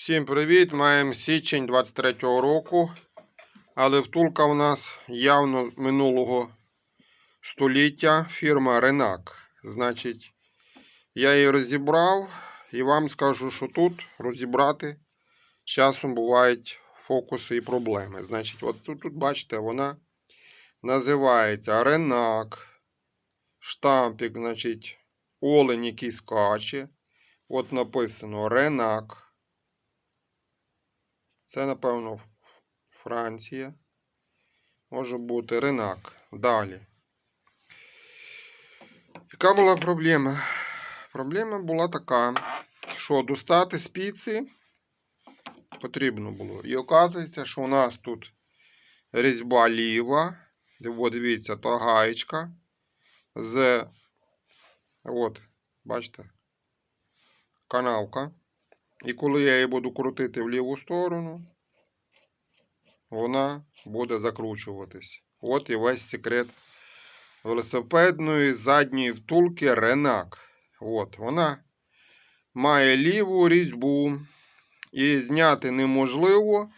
Всім привіт! Маємо січень 23-го року. Але втулка у нас явно минулого століття фірма Ренак. Значить, я її розібрав і вам скажу, що тут розібрати часом бувають фокуси і проблеми. Значить, от тут, тут бачите, вона називається Ренак. Штампик, значить, олень, який скаче. От написано Ренак. Це, напевно, Франція. Може бути Ренак. Далі. Яка була проблема? Проблема була така, що достати спіці потрібно було. І оказується, що у нас тут різьба ліва. Дивіться, то гаєчка з. От, бачите, канавка. І коли я її буду крутити в ліву сторону, вона буде закручуватись. От і весь секрет велосипедної задньої втулки Ренак. От, вона має ліву різьбу. І зняти неможливо.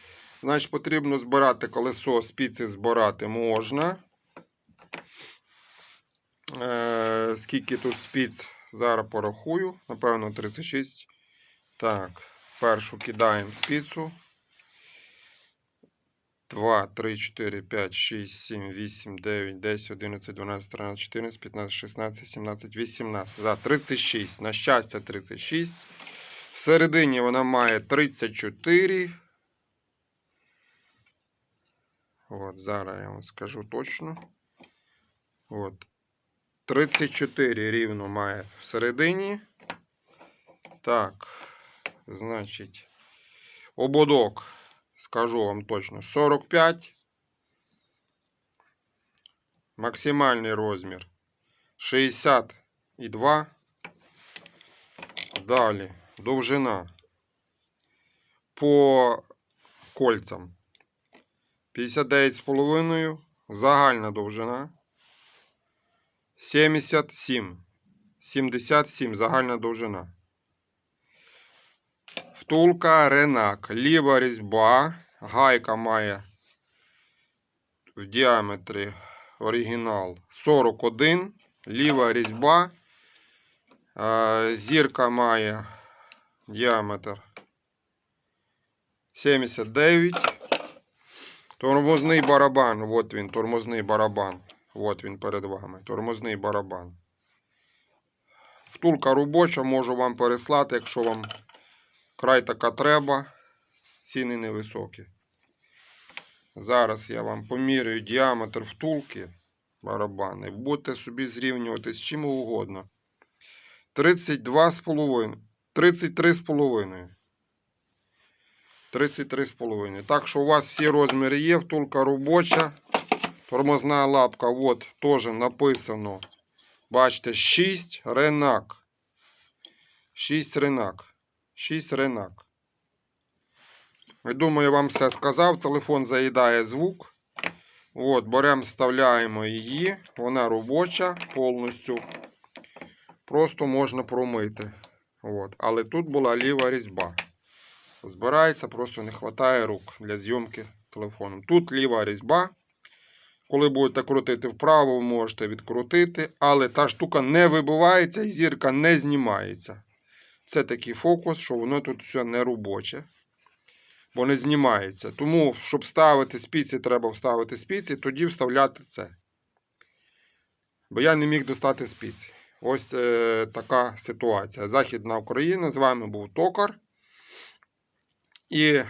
Значить, потрібно збирати колесо, спіці збирати можна. Е, скільки тут спіц, зараз порахую. Напевно, 36. Так, першу кидаємо спицу. 2, 3, 4, 5, 6, 7, 8, 9, 10, 11, 12, 13, 14, 15, 16, 17, 18. Да, 36. На щастя, 36. Всередині вона має 34. От, зараз я вам скажу точно. От. 34 рівно має всередині. Так. Значить, ободок, скажу вам точно, 45. Максимальний розмір 62. Далі довжина по кольцям 59,5. Загальна довжина 77. 77 загальна довжина. Втулка Ренак. Ліва різьба. Гайка має в діаметрі оригінал 41. Ліва різьба. Е, Зірка має діаметр 79. Тормозний барабан. От він, тормозний барабан. От він перед вами. Тормозний барабан. Втулка робоча, можу вам переслати, якщо вам край така треба. Ціни невисокі. Зараз я вам поміряю діаметр втулки барабани. Будете собі зрівнювати з чим угодно. 32,5. 33,5. 33,5. Так що у вас всі розміри є. Втулка робоча. Тормозна лапка. От теж написано. Бачите, 6 ренак. 6 ренак. 6 ренак. Я думаю, вам все сказав. Телефон заїдає звук. От, беремо, вставляємо її. Вона робоча повністю. Просто можна промити. От. Але тут була ліва різьба. Збирається, просто не вистачає рук для зйомки телефоном. Тут ліва різьба. Коли будете крутити вправо, можете відкрутити, але та штука не вибивається і зірка не знімається. Це такий фокус, що воно тут все не робоче, бо не знімається. Тому, щоб ставити спіці, треба вставити спіці, тоді вставляти це. Бо я не міг достати спіці. Ось е, така ситуація. Західна Україна. З вами був Токар. І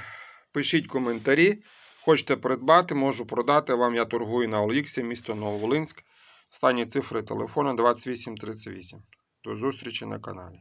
пишіть коментарі. Хочете придбати, можу продати вам. Я торгую на OLX, місто Нововолинськ. Останні цифри телефону 2838. До зустрічі на каналі.